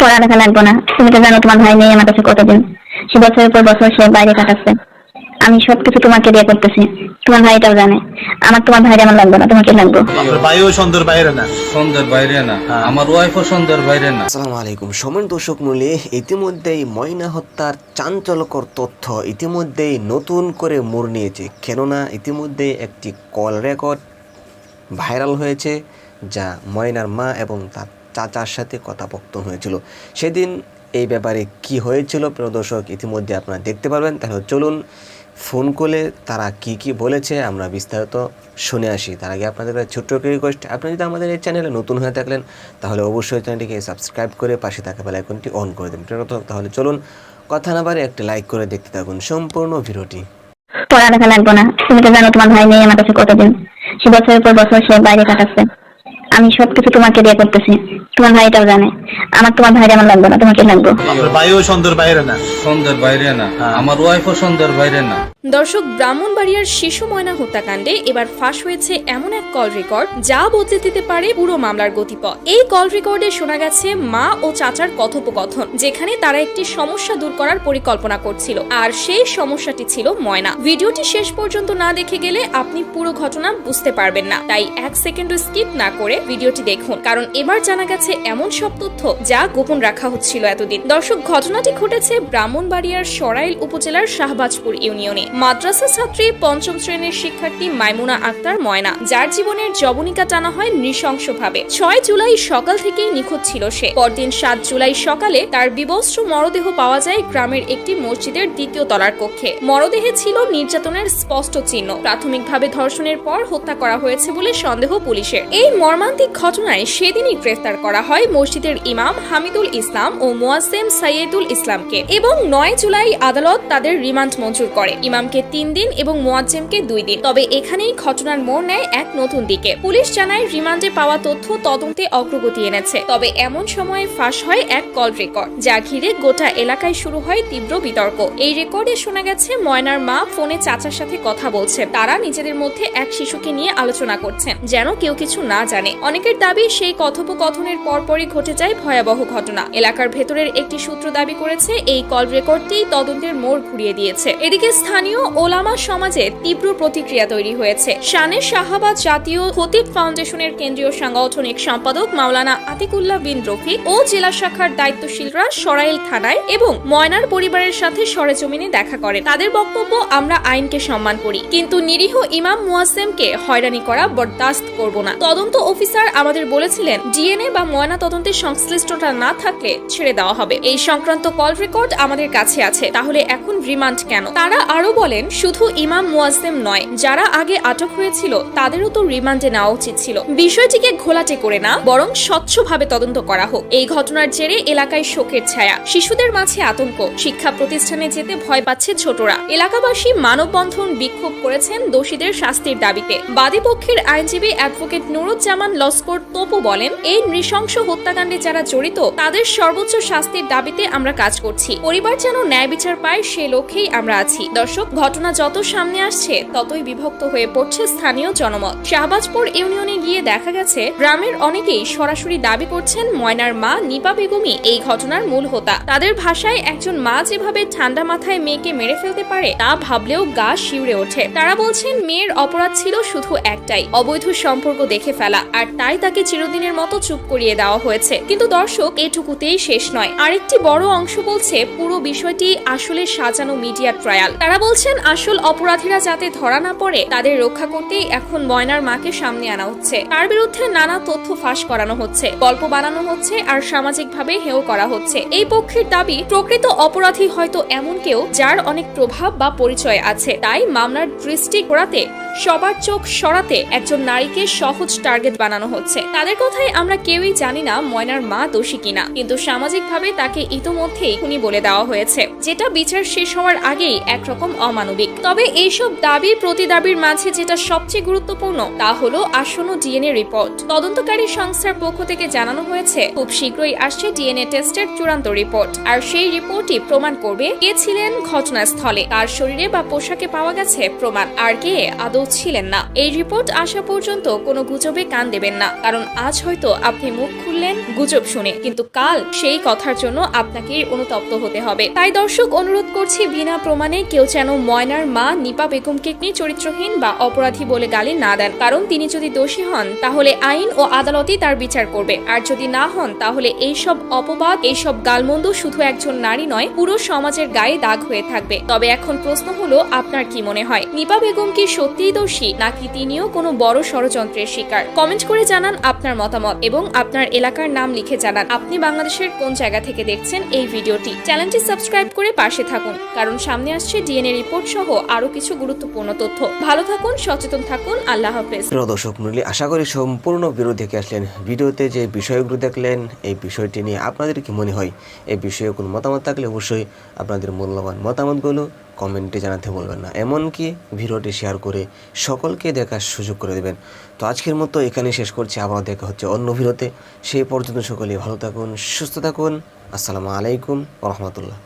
পড়ালেখা লাগবে না। তুমি তো জানো তোমার ভাই নেই আমার কাছে কতদিন। সে বছরের পর বছর সে বাইরে কাটাচ্ছে আমি সবকিছু তোমাকে দিয়ে করতেছি। তোমার ভাইটাও জানে। আমার তোমার ভাইরে আমার লাগবে না তোমাকে লাগবে। ভাইও সুন্দর বাইরে না। সন্ধ্যের বাইরে না। আমার ওয়াইফও সন্ধ্যের বাইরে না। আসসালামু আলাইকুম। সমান দর্শক মূল্যে ইতিমধ্যেই ময়না হত্যার চাঞ্চল্যকর তথ্য ইতিমধ্যেই নতুন করে মোড় নিয়েছে। কেননা ইতিমধ্যেই একটি কল রেকর্ড ভাইরাল হয়েছে যা ময়নার মা এবং তার চাচার সাথে কথাপক্তন হয়েছিল। সেদিন এই ব্যাপারে কি হয়েছিল প্রিয় দর্শক ইতিমধ্যে আপনারা দেখতে পারবেন। তাহলে চলুন ফোন করলে তারা কি কি বলেছে আমরা বিস্তারিত শুনে আসি। তার আগে আপনাদের ছোট্ট একটা রিকোয়েস্ট আপনি যদি আমাদের এই চ্যানেলে নতুন হয়ে থাকলেন তাহলে অবশ্যই চ্যানেলটিকে সাবস্ক্রাইব করে পাশে থাকা বেল আইকনটি অন করে দিন প্রিয় দর্শক, তাহলে চলুন কথা না বারে একটা লাইক করে দেখতে থাকুন সম্পূর্ণ ভিডিওটি। পড়ালেখা লাগবে না। তুমি তো জানো তোমার ভাই নেই আমার কাছে কতদিন। সে বছরের পর বছর সে বাইরে কাটাচ্ছে। আমি সবকিছু তোমাকে দিয়ে করতেছি। তোমার ভাইটাও জানে। আমার তোমার ভাইরে আমার লাগবে না তোমাকে লাগবে। আপনার ভাইও সুন্দর বাইরে না। সন্ধ্যের বাইরে না। আমার ওয়াইফও সন্ধ্যের বাইরে না। দর্শক ব্রাহ্মণবাড়িয়ার শিশু ময়না হত্যাকাণ্ডে এবার ফাঁস হয়েছে এমন এক কল রেকর্ড যা বদলে দিতে পারে পুরো মামলার গতিপথ। এই কল রেকর্ডে শোনা গেছে মা ও চাচার কথোপকথন যেখানে তারা একটি সমস্যা দূর করার পরিকল্পনা করছিল আর সেই সমস্যাটি ছিল ময়না। ভিডিওটি শেষ পর্যন্ত না দেখে গেলে আপনি পুরো ঘটনা বুঝতে পারবেন না তাই এক সেকেন্ডও স্কিপ না করে ভিডিওটি দেখুন। কারণ এবার জানা গেছে এমন সব তথ্য যা গোপন রাখা হচ্ছিল এতদিন। দর্শক, ঘটনাটি ঘটেছে ব্রাহ্মণবাড়িয়ার সরাইল উপজেলার শাহবাজপুর ইউনিয়নে। মাদ্রাসা ছাত্রী পঞ্চম শ্রেণির শিক্ষার্থী মাইমুনা আক্তার ময়না, যার জীবনের জবনিকা টানা হয় নৃশংসভাবে। ছয় জুলাই সকাল থেকেই নিখোঁজ ছিল সে। পরদিন সাত জুলাই সকালে তার বিবস্ত্র মরদেহ পাওয়া যায় গ্রামের একটি মসজিদের দ্বিতীয় তলার কক্ষে। মরদেহে ছিল নির্যাতনের স্পষ্ট চিহ্ন। প্রাথমিকভাবে ধর্ষণের পর হত্যা করা হয়েছে বলে সন্দেহ পুলিশের। এই মর্মান্তিক ঘটনায় সেদিনই গ্রেফতার করা হয় মসজিদের ইমাম হামিদুল ইসলাম ও মোয়াসেম সাইয়েদুল ইসলামকে এবং নয় জুলাই আদালত তাদের রিমান্ড মঞ্জুর করে। ইমামকে তিন দিন এবং মোয়াজ্জেমকে দুই দিন। তবে এখানেই ঘটনার মোড় নেয় এক নতুন দিকে। পুলিশ জানায়, রিমান্ডে পাওয়া তথ্য তদন্তে অগ্রগতি এনেছে। তবে এমন সময়ে ফাঁস হয় এক কল রেকর্ড, যা ঘিরে গোটা এলাকায় শুরু হয় তীব্র বিতর্ক। এই রেকর্ডে শোনা গেছে, ময়নার মা ফোনে চাচার সাথে কথা বলছে তারা নিজেদের মধ্যে এক শিশুকে নিয়ে আলোচনা করছেন, যেন কেউ কিছু না জানে। অনেকের দাবি সেই কথোপকথনের পরপরই ঘটে যায় ভয়াবহ ঘটনা। এলাকার ভেতরের একটি সূত্র দাবি করেছে, এই কল রেকর্ডটি তদন্তের মোড় ঘুরিয়ে দিয়েছে। এদিকে স্থানীয় ওলামা সমাজে তীব্র প্রতিক্রিয়া তৈরি হয়েছে। শানে শাহাবাদ জাতীয় খতিব ফাউন্ডেশনের কেন্দ্রীয় সাংগঠনিক সম্পাদক মাওলানা আতিকুল্লাহ বিন রফিক ও জেলা শাখার দায়িত্বশীলরা সরাইল থানায় এবং ময়নার পরিবারের সাথে সরেজমিনে দেখা করেন। তাদের বক্তব্য, আমরা আইনকে সম্মান করি, কিন্তু নিরীহ ইমাম মুয়াসেমকে হয়রানি করা বরদাস্ত করব না। তদন্ত অফিসার আমাদের বলেছিলেন, ডিএনএ বা ময়না তদন্তের সংশ্লিষ্টতা না থাকলে ছেড়ে দেওয়া হবে। এই সংক্রান্ত কল রেকর্ড আমাদের কাছে আছে, তাহলে এখন রিমান্ড কেন? তারা আরও বলেন, শুধু ইমাম মুয়াজ্জেম নয়, যারা আগে আটক হয়েছিল, তাদেরও তো রিমান্ডে নেওয়া উচিত ছিল। বিষয়টিকে ঘোলাটে করে না, বরং স্বচ্ছভাবে তদন্ত করা হোক। এই ঘটনার জেরে এলাকায় শোকের ছায়া, শিশুদের মাঝে আতঙ্ক, শিক্ষা প্রতিষ্ঠানে যেতে ভয় পাচ্ছে ছোটরা। এলাকাবাসী মানববন্ধন বিক্ষোভ করেছেন দোষীদের শাস্তির দাবিতে। বাদীপক্ষের আইনজীবী অ্যাডভোকেট নুরুজ্জামান লস্কর তোপো বলেন, এই নৃশংস হত্যাকাণ্ডে যারা জড়িত, তাদের সর্বোচ্চ শাস্তির দাবিতে আমরা কাজ করছি। পরিবার যেন ন্যায় বিচার পায়, সে লক্ষ্যেই আমরা আছি। দর্শক, ঘটনা যত সামনে আসছে, ততই বিভক্ত হয়ে পড়ছে স্থানীয় জনমত। শাহবাজপুর ইউনিয়নে গিয়ে দেখা গেছে, গ্রামের অনেকেই সরাসরি দাবি করছেন, ময়নার মা নিপা বেগমই এই ঘটনার মূল হোতা। তাদের ভাষায় একজন মা যেভাবে ঠান্ডা মাথায় মেয়েকে মেরে ফেলতে পারে, তা ভাবলেও গা শিউরে ওঠে। তারা বলছেন, মেয়ের অপরাধ ছিল শুধু একটাই, অবৈধ সম্পর্ক দেখে ফেলা। আর তাই তাকে চিরদিনের মতো চুপ করিয়ে দেওয়া হয়েছে। কিন্তু দর্শক, এটুকুতেই শেষ নয়। আরেকটি বড় অংশ বলছে, পুরো বিষয়টি আসলে সাজানো মিডিয়া ট্রায়াল। তারা বলছেন, আসল অপরাধীরা যাতে ধরা না পড়ে, তাদের রক্ষা করতেই এখন ময়নার মাকে সামনে আনা হচ্ছে। তার বিরুদ্ধে নানা তথ্য ফাঁস করানো হচ্ছে, গল্প বানানো হচ্ছে, আর সামাজিকভাবে হেয় করা হচ্ছে। এই পক্ষের দাবি, প্রকৃত অপরাধী হয়তো এমন কেউ, যার অনেক প্রভাব বা পরিচয় আছে। তাই মামলার দৃষ্টি ঘোরাতে সবার চোখ সরাতে একজন নারীকে সহজ টার্গেট বানানো হচ্ছে। তাদের কথায় আমরা কেউই জানি না ময়নার মা দোষী কিনা, কিন্তু সামাজিকভাবে তাকে ইতোমধ্যেই খুনি বলে দেওয়া হয়েছে, যেটা বিচার শেষ হওয়ার আগেই একরকম অমানবিক। তবে এইসব দাবি প্রতি দাবির মাঝে যেটা সবচেয়ে গুরুত্বপূর্ণ, তা হলো আসন্ন ডিএনএ রিপোর্ট। তদন্তকারী সংস্থার পক্ষ থেকে জানানো হয়েছে, খুব শীঘ্রই আসছে ডিএনএ টেস্টের চূড়ান্ত রিপোর্ট, আর সেই রিপোর্টই প্রমাণ করবে কে ছিলেন ঘটনাস্থলে তার শরীরে বা পোশাকে পাওয়া গেছে প্রমাণ, আর কে আদৌ ছিলেন না। এই রিপোর্ট আসা পর্যন্ত কোনো গুজবে কান দেবেন না। কারণ আজ হয়তো আপনি মুখ খুললেন গুজব শুনে। কিন্তু কাল সেই কথার জন্য আপনাকে অনুতপ্ত হতে হবে। তাই দর্শক, অনুরোধ করছি বিনা প্রমাণে কেউ যেন ময়নার মা নিপা বেগমকে চরিত্রহীন বা অপরাধী বলে গালি না দেন। কারণ তিনি যদি দোষী হন, তাহলে আইন ও আদালতই তার বিচার করবে। আর যদি না হন, তাহলে এইসব অপবাদ এইসব গালমন্দ শুধু একজন নারী নয়, পুরো সমাজের গায়ে দাগ হয়ে থাকবে। তবে এখন প্রশ্ন হলো, আপনার কি মনে হয়? নিপা বেগম কি সত্যিই দোষী নাকি তিনিও কোনো বড় ষড়যন্ত্রের শিকার? কমেন্ট করে জানান আপনার মতামত এবং আপনার এলাকার নাম লিখে জানান। আপনি বাংলাদেশের কোন জায়গা থেকে দেখছেন এই ভিডিওটি? চ্যানেলটি সাবস্ক্রাইব করে পাশে থাকুন, কারণ সামনে আসছে ডিএনএ রিপোর্ট সহ আরও কিছু গুরুত্বপূর্ণ তথ্য। ভালো থাকুন, সচেতন থাকুন, আল্লাহ হাফেজ। দর্শক মন্ডলী আশা করি সম্পূর্ণ বিরোধী দেখে আসলেন। ভিডিওতে যে বিষয়গুলো দেখলেন, এই বিষয়টি নিয়ে আপনাদের কি মনে হয়? এই বিষয়ে কোনো মতামত থাকলে অবশ্যই আপনাদের মূল্যবান মতামতগুলো কমেন্টে জানাতে বলবেন না। এমনকি ভিডিওটি শেয়ার করে সকলকে দেখার সুযোগ করে দেবেন। তো আজকের মতো এখানে শেষ করছি। আবার দেখা হচ্ছে অন্য ভিডিওতে। সেই পর্যন্ত সকলে ভালো থাকুন, সুস্থ থাকুন। আসসালামু আলাইকুম রহমতুল্লাহ।